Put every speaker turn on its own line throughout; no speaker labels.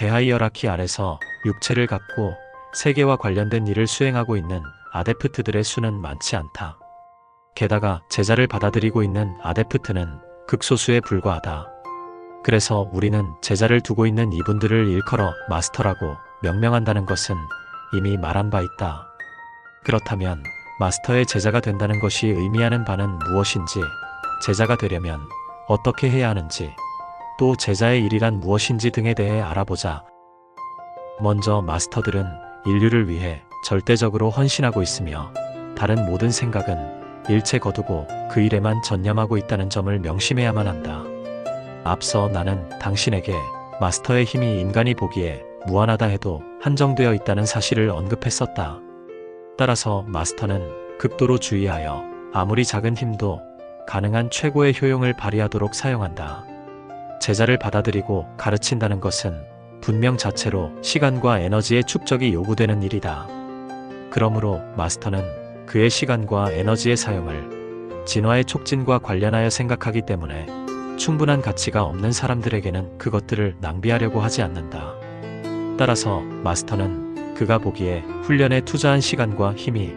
대하이어라키 아래서 육체를 갖고 세계와 관련된 일을 수행하고 있는 아데프트들의 수는 많지 않다. 게다가 제자를 받아들이고 있는 아데프트는 극소수에 불과하다. 그래서 우리는 제자를 두고 있는 이분들을 일컬어 마스터라고 명명한다는 것은 이미 말한 바 있다. 그렇다면 마스터의 제자가 된다는 것이 의미하는 바는 무엇인지, 제자가 되려면 어떻게 해야 하는지, 또 제자의 일이란 무엇인지 등에 대해 알아보자. 먼저 마스터들은 인류를 위해 절대적으로 헌신하고 있으며 다른 모든 생각은 일체 거두고 그 일에만 전념하고 있다는 점을 명심해야만 한다. 앞서 나는 당신에게 마스터의 힘이 인간이 보기에 무한하다 해도 한정되어 있다는 사실을 언급했었다. 따라서 마스터는 극도로 주의하여 아무리 작은 힘도 가능한 최고의 효용을 발휘하도록 사용한다. 제자를 받아들이고 가르친다는 것은 분명 자체로 시간과 에너지의 축적이 요구되는 일이다. 그러므로 마스터는 그의 시간과 에너지의 사용을 진화의 촉진과 관련하여 생각하기 때문에 충분한 가치가 없는 사람들에게는 그것들을 낭비하려고 하지 않는다. 따라서 마스터는 그가 보기에 훈련에 투자한 시간과 힘이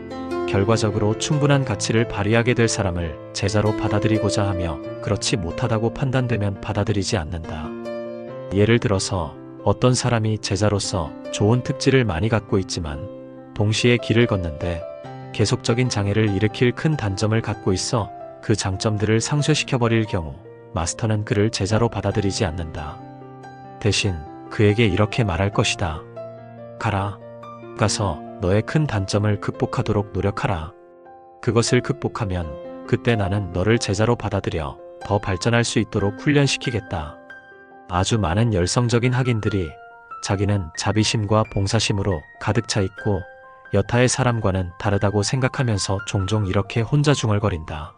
결과적으로 충분한 가치를 발휘하게 될 사람을 제자로 받아들이고자 하며 그렇지 못하다고 판단되면 받아들이지 않는다. 예를 들어서 어떤 사람이 제자로서 좋은 특질을 많이 갖고 있지만 동시에 길을 걷는데 계속적인 장애를 일으킬 큰 단점을 갖고 있어 그 장점들을 상쇄시켜버릴 경우 마스터는 그를 제자로 받아들이지 않는다. 대신 그에게 이렇게 말할 것이다. 가라. 가서 너의 큰 단점을 극복하도록 노력하라. 그것을 극복하면 그때 나는 너를 제자로 받아들여 더 발전할 수 있도록 훈련시키겠다. 아주 많은 열성적인 학인들이 자기는 자비심과 봉사심으로 가득 차 있고 여타의 사람과는 다르다고 생각하면서 종종 이렇게 혼자 중얼거린다.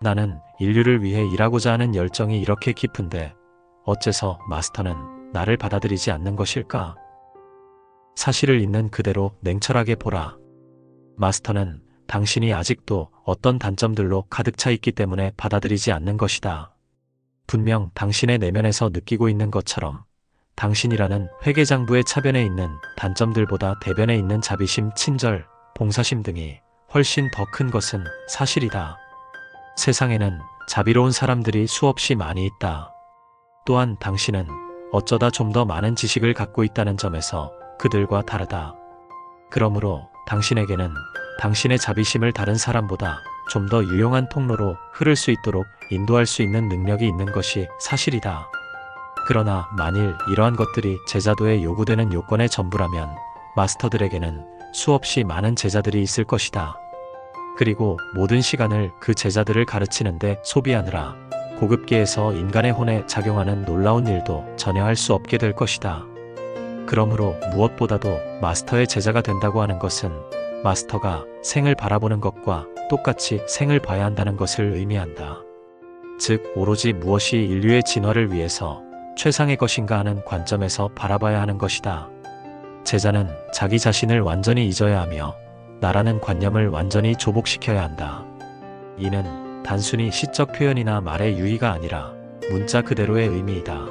나는 인류를 위해 일하고자 하는 열정이 이렇게 깊은데 어째서 마스터는 나를 받아들이지 않는 것일까? 사실을 있는 그대로 냉철하게 보라. 마스터는 당신이 아직도 어떤 단점들로 가득 차 있기 때문에 받아들이지 않는 것이다. 분명 당신의 내면에서 느끼고 있는 것처럼 당신이라는 회계장부의 차변에 있는 단점들보다 대변에 있는 자비심, 친절, 봉사심 등이 훨씬 더 큰 것은 사실이다. 세상에는 자비로운 사람들이 수없이 많이 있다. 또한 당신은 어쩌다 좀 더 많은 지식을 갖고 있다는 점에서 그들과 다르다. 그러므로 당신에게는 당신의 자비심을 다른 사람보다 좀 더 유용한 통로로 흐를 수 있도록 인도할 수 있는 능력이 있는 것이 사실이다. 그러나 만일 이러한 것들이 제자도에 요구되는 요건의 전부라면 마스터들에게는 수없이 많은 제자들이 있을 것이다. 그리고 모든 시간을 그 제자들을 가르치는데 소비하느라 고급계에서 인간의 혼에 작용하는 놀라운 일도 전혀 할 수 없게 될 것이다. 그러므로 무엇보다도 마스터의 제자가 된다고 하는 것은 마스터가 생을 바라보는 것과 똑같이 생을 봐야 한다는 것을 의미한다. 즉, 오로지 무엇이 인류의 진화를 위해서 최상의 것인가 하는 관점에서 바라봐야 하는 것이다. 제자는 자기 자신을 완전히 잊어야 하며 나라는 관념을 완전히 조복시켜야 한다. 이는 단순히 시적 표현이나 말의 유의가 아니라 문자 그대로의 의미이다.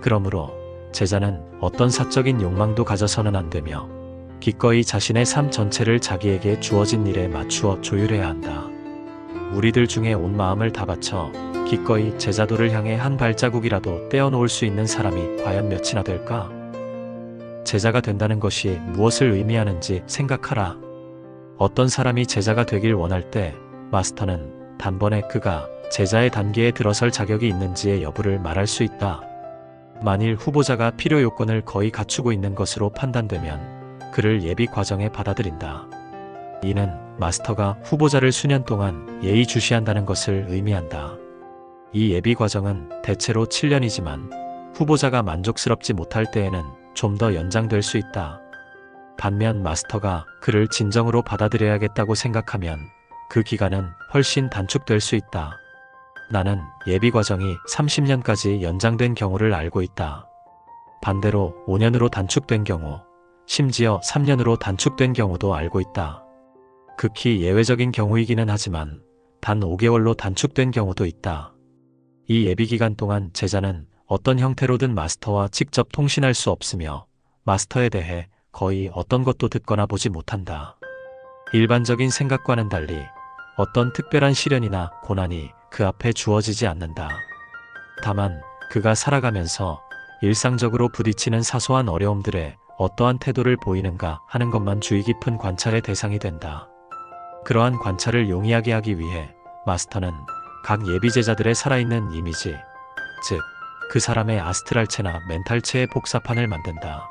그러므로 제자는 어떤 사적인 욕망도 가져서는 안 되며 기꺼이 자신의 삶 전체를 자기에게 주어진 일에 맞추어 조율해야 한다. 우리들 중에 온 마음을 다 바쳐 기꺼이 제자도를 향해 한 발자국이라도 떼어놓을 수 있는 사람이 과연 몇이나 될까? 제자가 된다는 것이 무엇을 의미하는지 생각하라. 어떤 사람이 제자가 되길 원할 때 마스터는 단번에 그가 제자의 단계에 들어설 자격이 있는지의 여부를 말할 수 있다. 만일 후보자가 필요 요건을 거의 갖추고 있는 것으로 판단되면 그를 예비 과정에 받아들인다. 이는 마스터가 후보자를 수년 동안 예의주시한다는 것을 의미한다. 이 예비 과정은 대체로 7년이지만 후보자가 만족스럽지 못할 때에는 좀 더 연장될 수 있다. 반면 마스터가 그를 진정으로 받아들여야겠다고 생각하면 그 기간은 훨씬 단축될 수 있다. 나는 예비 과정이 30년까지 연장된 경우를 알고 있다. 반대로 5년으로 단축된 경우, 심지어 3년으로 단축된 경우도 알고 있다. 극히 예외적인 경우이기는 하지만 단 5개월로 단축된 경우도 있다. 이 예비 기간 동안 제자는 어떤 형태로든 마스터와 직접 통신할 수 없으며 마스터에 대해 거의 어떤 것도 듣거나 보지 못한다. 일반적인 생각과는 달리 어떤 특별한 시련이나 고난이 그 앞에 주어지지 않는다. 다만 그가 살아가면서 일상적으로 부딪히는 사소한 어려움들에 어떠한 태도를 보이는가 하는 것만 주의 깊은 관찰의 대상이 된다. 그러한 관찰을 용이하게 하기 위해 마스터는 각 예비 제자들의 살아있는 이미지, 즉, 그 사람의 아스트랄체나 멘탈체의 복사판을 만든다.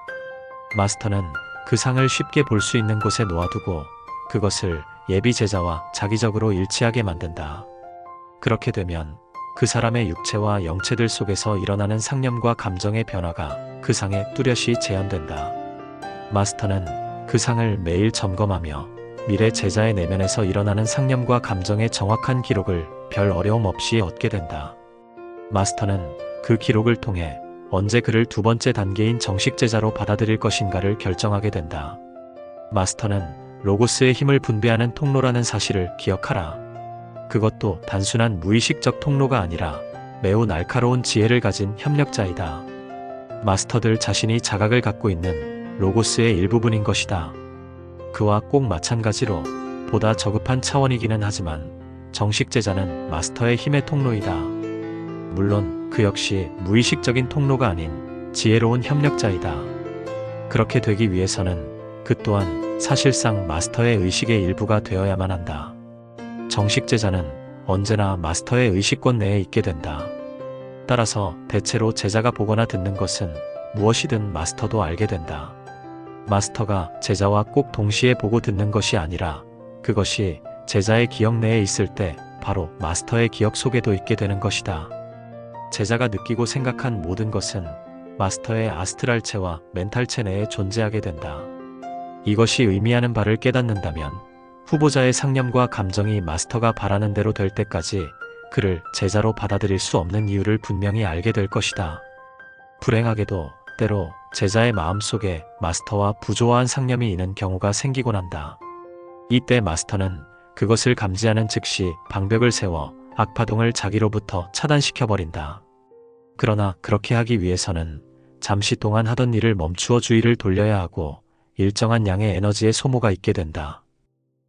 마스터는 그 상을 쉽게 볼 수 있는 곳에 놓아두고 그것을 예비 제자와 자기적으로 일치하게 만든다. 그렇게 되면 그 사람의 육체와 영체들 속에서 일어나는 상념과 감정의 변화가 그 상에 뚜렷이 재현된다. 마스터는 그 상을 매일 점검하며 미래 제자의 내면에서 일어나는 상념과 감정의 정확한 기록을 별 어려움 없이 얻게 된다. 마스터는 그 기록을 통해 언제 그를 두 번째 단계인 정식 제자로 받아들일 것인가를 결정하게 된다. 마스터는 로고스의 힘을 분배하는 통로라는 사실을 기억하라. 그것도 단순한 무의식적 통로가 아니라 매우 날카로운 지혜를 가진 협력자이다. 마스터들 자신이 자각을 갖고 있는 로고스의 일부분인 것이다. 그와 꼭 마찬가지로 보다 저급한 차원이기는 하지만 정식 제자는 마스터의 힘의 통로이다. 물론 그 역시 무의식적인 통로가 아닌 지혜로운 협력자이다. 그렇게 되기 위해서는 그 또한 사실상 마스터의 의식의 일부가 되어야만 한다. 정식 제자는 언제나 마스터의 의식권 내에 있게 된다. 따라서 대체로 제자가 보거나 듣는 것은 무엇이든 마스터도 알게 된다. 마스터가 제자와 꼭 동시에 보고 듣는 것이 아니라 그것이 제자의 기억 내에 있을 때 바로 마스터의 기억 속에도 있게 되는 것이다. 제자가 느끼고 생각한 모든 것은 마스터의 아스트랄체와 멘탈체 내에 존재하게 된다. 이것이 의미하는 바를 깨닫는다면 후보자의 상념과 감정이 마스터가 바라는 대로 될 때까지 그를 제자로 받아들일 수 없는 이유를 분명히 알게 될 것이다. 불행하게도 때로 제자의 마음속에 마스터와 부조화한 상념이 있는 경우가 생기곤 한다. 이때 마스터는 그것을 감지하는 즉시 방벽을 세워 악파동을 자기로부터 차단시켜버린다. 그러나 그렇게 하기 위해서는 잠시 동안 하던 일을 멈추어 주의를 돌려야 하고 일정한 양의 에너지의 소모가 있게 된다.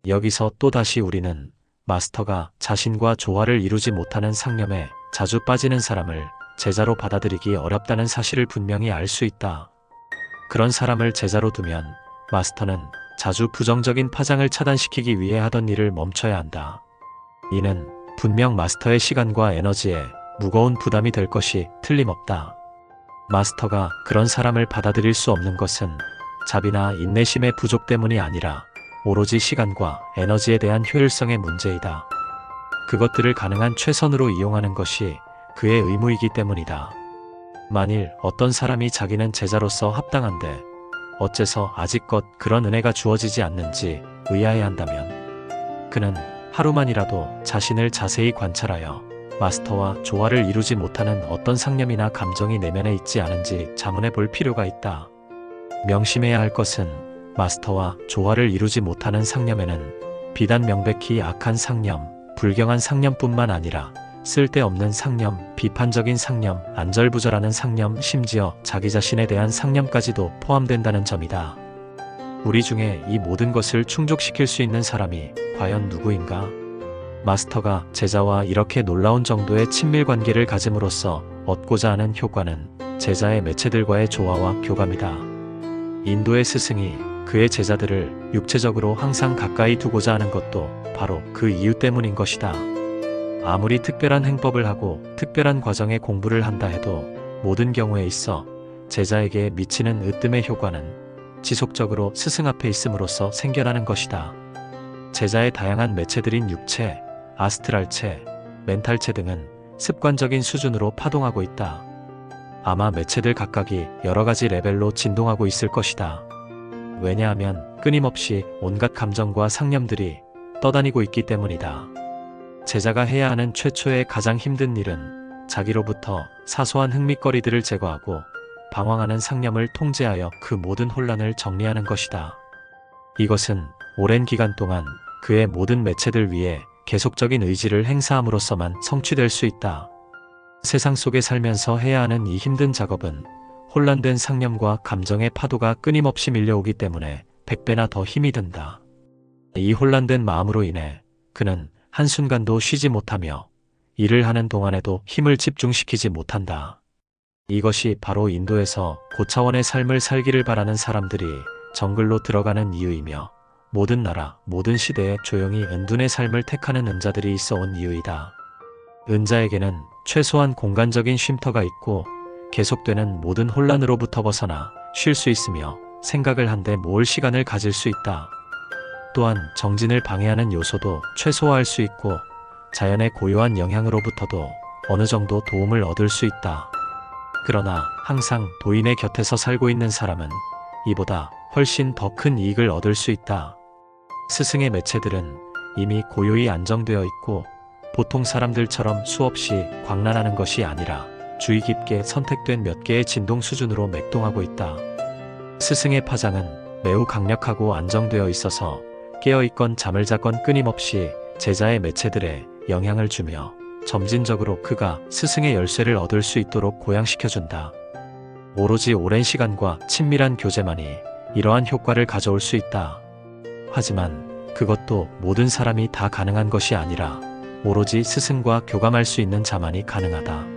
여기서 또다시 우리는 마스터가 자신과 조화를 이루지 못하는 상념에 자주 빠지는 사람을 제자로 받아들이기 어렵다는 사실을 분명히 알 수 있다. 그런 사람을 제자로 두면 마스터는 자주 부정적인 파장을 차단시키기 위해 하던 일을 멈춰야 한다. 이는 분명 마스터의 시간과 에너지에 무거운 부담이 될 것이 틀림없다. 마스터가 그런 사람을 받아들일 수 없는 것은 자비나 인내심의 부족 때문이 아니라 오로지 시간과 에너지에 대한 효율성의 문제이다. 그것들을 가능한 최선으로 이용하는 것이 그의 의무이기 때문이다. 만일 어떤 사람이 자기는 제자로서 합당한데 어째서 아직껏 그런 은혜가 주어지지 않는지 의아해한다면 그는 하루만이라도 자신을 자세히 관찰하여 마스터와 조화를 이루지 못하는 어떤 상념이나 감정이 내면에 있지 않은지 자문해 볼 필요가 있다. 명심해야 할 것은 마스터와 조화를 이루지 못하는 상념에는 비단 명백히 악한 상념, 불경한 상념뿐만 아니라 쓸데없는 상념, 비판적인 상념, 안절부절하는 상념, 심지어 자기 자신에 대한 상념까지도 포함된다는 점이다. 우리 중에 이 모든 것을 충족시킬 수 있는 사람이 과연 누구인가? 마스터가 제자와 이렇게 놀라운 정도의 친밀 관계를 가짐으로써 얻고자 하는 효과는 제자의 매체들과의 조화와 교감이다. 인도의 스승이 그의 제자들을 육체적으로 항상 가까이 두고자 하는 것도 바로 그 이유 때문인 것이다. 아무리 특별한 행법을 하고 특별한 과정의 공부를 한다 해도 모든 경우에 있어 제자에게 미치는 으뜸의 효과는 지속적으로 스승 앞에 있음으로써 생겨나는 것이다. 제자의 다양한 매체들인 육체, 아스트랄체, 멘탈체 등은 습관적인 수준으로 파동하고 있다. 아마 매체들 각각이 여러 가지 레벨로 진동하고 있을 것이다. 왜냐하면 끊임없이 온갖 감정과 상념들이 떠다니고 있기 때문이다. 제자가 해야 하는 최초의 가장 힘든 일은 자기로부터 사소한 흥미거리들을 제거하고 방황하는 상념을 통제하여 그 모든 혼란을 정리하는 것이다. 이것은 오랜 기간 동안 그의 모든 매체들 위에 계속적인 의지를 행사함으로써만 성취될 수 있다. 세상 속에 살면서 해야 하는 이 힘든 작업은 혼란된 상념과 감정의 파도가 끊임없이 밀려오기 때문에 백배나 더 힘이 든다. 이 혼란된 마음으로 인해 그는 한순간도 쉬지 못하며 일을 하는 동안에도 힘을 집중시키지 못한다. 이것이 바로 인도에서 고차원의 삶을 살기를 바라는 사람들이 정글로 들어가는 이유이며 모든 나라, 모든 시대에 조용히 은둔의 삶을 택하는 은자들이 있어 온 이유이다. 은자에게는 최소한 공간적인 쉼터가 있고 계속되는 모든 혼란으로부터 벗어나 쉴 수 있으며 생각을 한데 모을 시간을 가질 수 있다. 또한 정진을 방해하는 요소도 최소화할 수 있고 자연의 고요한 영향으로부터도 어느 정도 도움을 얻을 수 있다. 그러나 항상 도인의 곁에서 살고 있는 사람은 이보다 훨씬 더 큰 이익을 얻을 수 있다. 스승의 매체들은 이미 고요히 안정되어 있고 보통 사람들처럼 수없이 광란하는 것이 아니라 주의 깊게 선택된 몇 개의 진동 수준으로 맥동하고 있다. 스승의 파장은 매우 강력하고 안정되어 있어서 깨어있건 잠을 자건 끊임없이 제자의 매체들에 영향을 주며 점진적으로 그가 스승의 열쇠를 얻을 수 있도록 고양시켜준다. 오로지 오랜 시간과 친밀한 교제만이 이러한 효과를 가져올 수 있다. 하지만 그것도 모든 사람이 다 가능한 것이 아니라 오로지 스승과 교감할 수 있는 자만이 가능하다.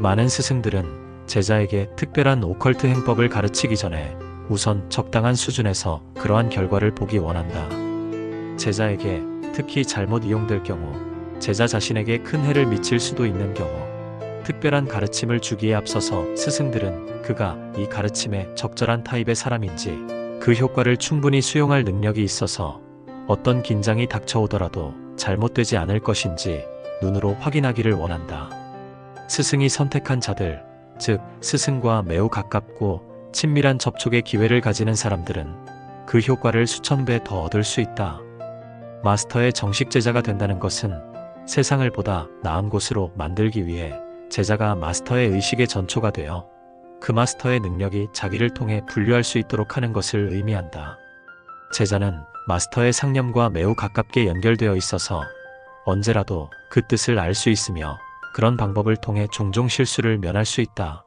많은 스승들은 제자에게 특별한 오컬트 행법을 가르치기 전에 우선 적당한 수준에서 그러한 결과를 보기 원한다. 제자에게 특히 잘못 이용될 경우 제자 자신에게 큰 해를 미칠 수도 있는 경우 특별한 가르침을 주기에 앞서서 스승들은 그가 이 가르침에 적절한 타입의 사람인지 그 효과를 충분히 수용할 능력이 있어서 어떤 긴장이 닥쳐오더라도 잘못되지 않을 것인지 눈으로 확인하기를 원한다. 스승이 선택한 자들, 즉 스승과 매우 가깝고 친밀한 접촉의 기회를 가지는 사람들은 그 효과를 수천 배 더 얻을 수 있다. 마스터의 정식 제자가 된다는 것은 세상을 보다 나은 곳으로 만들기 위해 제자가 마스터의 의식의 전초가 되어 그 마스터의 능력이 자기를 통해 분류할 수 있도록 하는 것을 의미한다. 제자는 마스터의 상념과 매우 가깝게 연결되어 있어서 언제라도 그 뜻을 알 수 있으며 그런 방법을 통해 종종 실수를 면할 수 있다.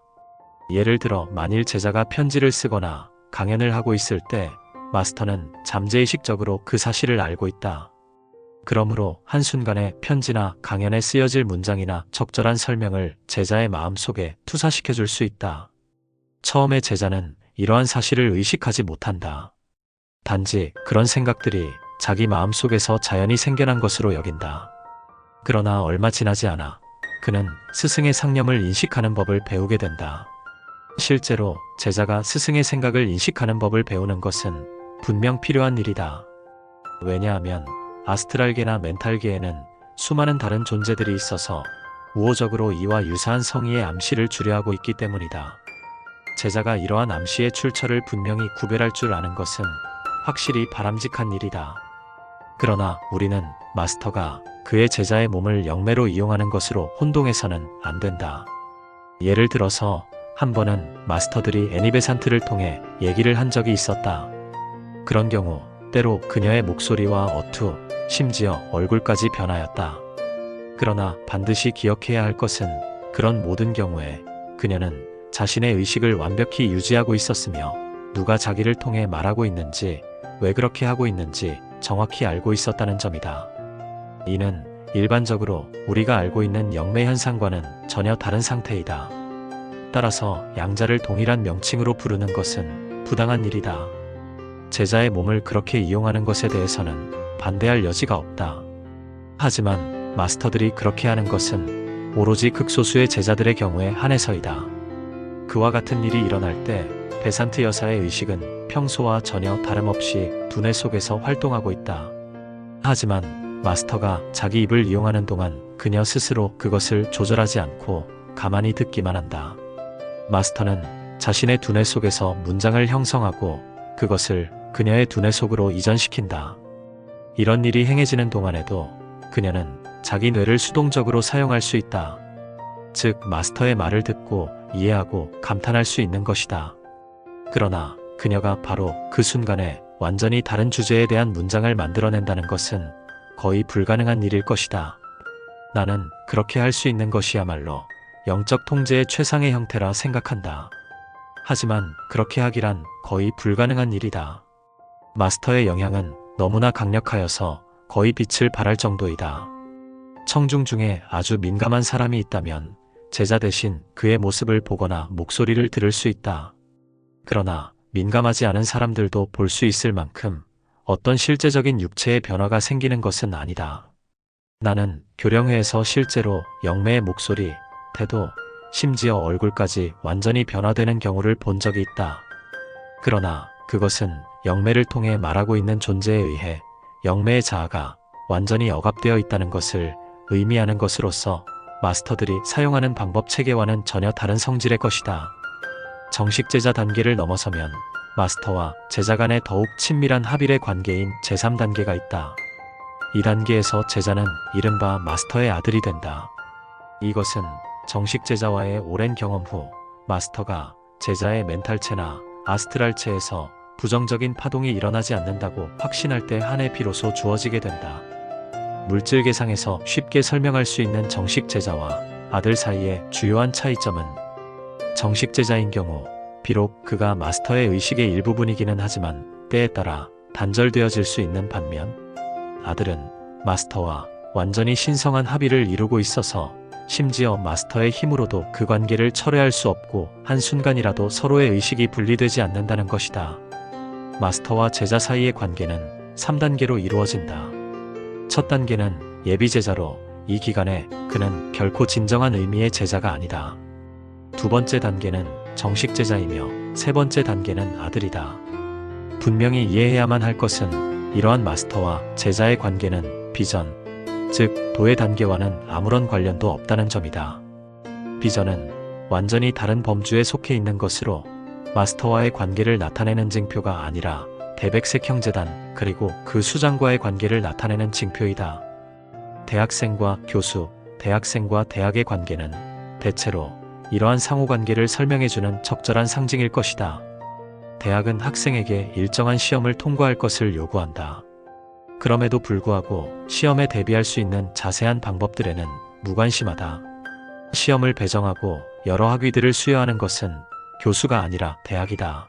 예를 들어 만일 제자가 편지를 쓰거나 강연을 하고 있을 때 마스터는 잠재의식적으로 그 사실을 알고 있다. 그러므로 한순간에 편지나 강연에 쓰여질 문장이나 적절한 설명을 제자의 마음속에 투사시켜 줄 수 있다. 처음에 제자는 이러한 사실을 의식하지 못한다. 단지 그런 생각들이 자기 마음속에서 자연히 생겨난 것으로 여긴다. 그러나 얼마 지나지 않아 그는 스승의 상념을 인식하는 법을 배우게 된다. 실제로 제자가 스승의 생각을 인식하는 법을 배우는 것은 분명 필요한 일이다. 왜냐하면 아스트랄계나 멘탈계에는 수많은 다른 존재들이 있어서 우호적으로 이와 유사한 성의의 암시를 주려하고 있기 때문이다. 제자가 이러한 암시의 출처를 분명히 구별할 줄 아는 것은 확실히 바람직한 일이다. 그러나 우리는 마스터가 그의 제자의 몸을 영매로 이용하는 것으로 혼동해서는 안 된다. 예를 들어서 한 번은 마스터들이 애니베산트를 통해 얘기를 한 적이 있었다. 그런 경우 때로 그녀의 목소리와 어투, 심지어 얼굴까지 변하였다. 그러나 반드시 기억해야 할 것은 그런 모든 경우에 그녀는 자신의 의식을 완벽히 유지하고 있었으며 누가 자기를 통해 말하고 있는지 왜 그렇게 하고 있는지 정확히 알고 있었다는 점이다. 이는 일반적으로 우리가 알고 있는 영매 현상과는 전혀 다른 상태이다. 따라서 양자를 동일한 명칭으로 부르는 것은 부당한 일이다. 제자의 몸을 그렇게 이용하는 것에 대해서는 반대할 여지가 없다. 하지만 마스터들이 그렇게 하는 것은 오로지 극소수의 제자들의 경우에 한해서이다. 그와 같은 일이 일어날 때 베산트 여사의 의식은 평소와 전혀 다름없이 두뇌 속에서 활동하고 있다. 하지만 마스터가 자기 입을 이용하는 동안 그녀 스스로 그것을 조절하지 않고 가만히 듣기만 한다. 마스터는 자신의 두뇌 속에서 문장을 형성하고 그것을 그녀의 두뇌 속으로 이전시킨다. 이런 일이 행해지는 동안에도 그녀는 자기 뇌를 수동적으로 사용할 수 있다. 즉, 마스터의 말을 듣고 이해하고 감탄할 수 있는 것이다. 그러나 그녀가 바로 그 순간에 완전히 다른 주제에 대한 문장을 만들어낸다는 것은 거의 불가능한 일일 것이다. 나는 그렇게 할 수 있는 것이야말로 영적 통제의 최상의 형태라 생각한다. 하지만 그렇게 하기란 거의 불가능한 일이다. 마스터의 영향은 너무나 강력하여서 거의 빛을 발할 정도이다. 청중 중에 아주 민감한 사람이 있다면 제자 대신 그의 모습을 보거나 목소리를 들을 수 있다. 그러나 민감하지 않은 사람들도 볼 수 있을 만큼 어떤 실제적인 육체의 변화가 생기는 것은 아니다. 나는 교령회에서 실제로 영매의 목소리, 태도, 심지어 얼굴까지 완전히 변화되는 경우를 본 적이 있다. 그러나 그것은 영매를 통해 말하고 있는 존재에 의해 영매의 자아가 완전히 억압되어 있다는 것을 의미하는 것으로서 마스터들이 사용하는 방법 체계와는 전혀 다른 성질의 것이다. 정식 제자 단계를 넘어서면 마스터와 제자 간의 더욱 친밀한 합일의 관계인 제3단계가 있다. 이 단계에서 제자는 이른바 마스터의 아들이 된다. 이것은 정식 제자와의 오랜 경험 후 마스터가 제자의 멘탈체나 아스트랄체에서 부정적인 파동이 일어나지 않는다고 확신할 때 한해 비로소 주어지게 된다. 물질 계상에서 쉽게 설명할 수 있는 정식 제자와 아들 사이의 주요한 차이점은 정식 제자인 경우 비록 그가 마스터의 의식의 일부분이기는 하지만 때에 따라 단절되어질 수 있는 반면 아들은 마스터와 완전히 신성한 합의를 이루고 있어서 심지어 마스터의 힘으로도 그 관계를 철회할 수 없고 한순간이라도 서로의 의식이 분리되지 않는다는 것이다. 마스터와 제자 사이의 관계는 3단계로 이루어진다. 첫 단계는 예비 제자로 이 기간에 그는 결코 진정한 의미의 제자가 아니다. 두 번째 단계는 정식 제자이며 세 번째 단계는 아들이다. 분명히 이해해야만 할 것은 이러한 마스터와 제자의 관계는 비전, 즉 도의 단계와는 아무런 관련도 없다는 점이다. 비전은 완전히 다른 범주에 속해 있는 것으로 마스터와의 관계를 나타내는 징표가 아니라 대백색 형제단 그리고 그 수장과의 관계를 나타내는 징표이다. 대학생과 교수, 대학생과 대학의 관계는 대체로 이러한 상호관계를 설명해주는 적절한 상징일 것이다. 대학은 학생에게 일정한 시험을 통과할 것을 요구한다. 그럼에도 불구하고 시험에 대비할 수 있는 자세한 방법들에는 무관심하다. 시험을 배정하고 여러 학위들을 수여하는 것은 교수가 아니라 대학이다.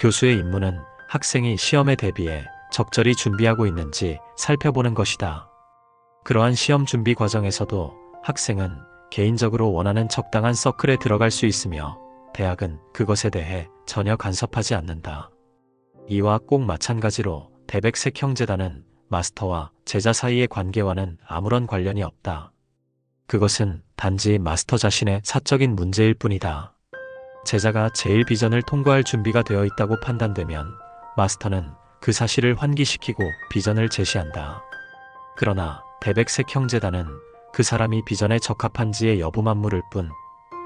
교수의 임무는 학생이 시험에 대비해 적절히 준비하고 있는지 살펴보는 것이다. 그러한 시험 준비 과정에서도 학생은 개인적으로 원하는 적당한 서클에 들어갈 수 있으며 대학은 그것에 대해 전혀 간섭하지 않는다. 이와 꼭 마찬가지로 대백색 형제단은 마스터와 제자 사이의 관계와는 아무런 관련이 없다. 그것은 단지 마스터 자신의 사적인 문제일 뿐이다. 제자가 제일 비전을 통과할 준비가 되어 있다고 판단되면 마스터는 그 사실을 환기시키고 비전을 제시한다. 그러나 대백색 형제단은 그 사람이 비전에 적합한지의 여부만 물을 뿐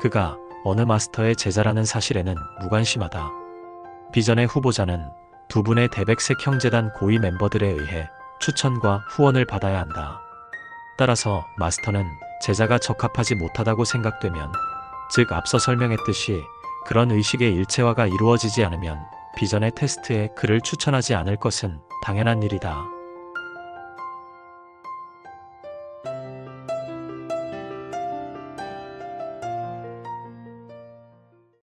그가 어느 마스터의 제자라는 사실에는 무관심하다. 비전의 후보자는 두 분의 대백색 형제단 고위 멤버들에 의해 추천과 후원을 받아야 한다. 따라서 마스터는 제자가 적합하지 못하다고 생각되면, 즉 앞서 설명했듯이 그런 의식의 일체화가 이루어지지 않으면 비전의 테스트에 그를 추천하지 않을 것은 당연한 일이다.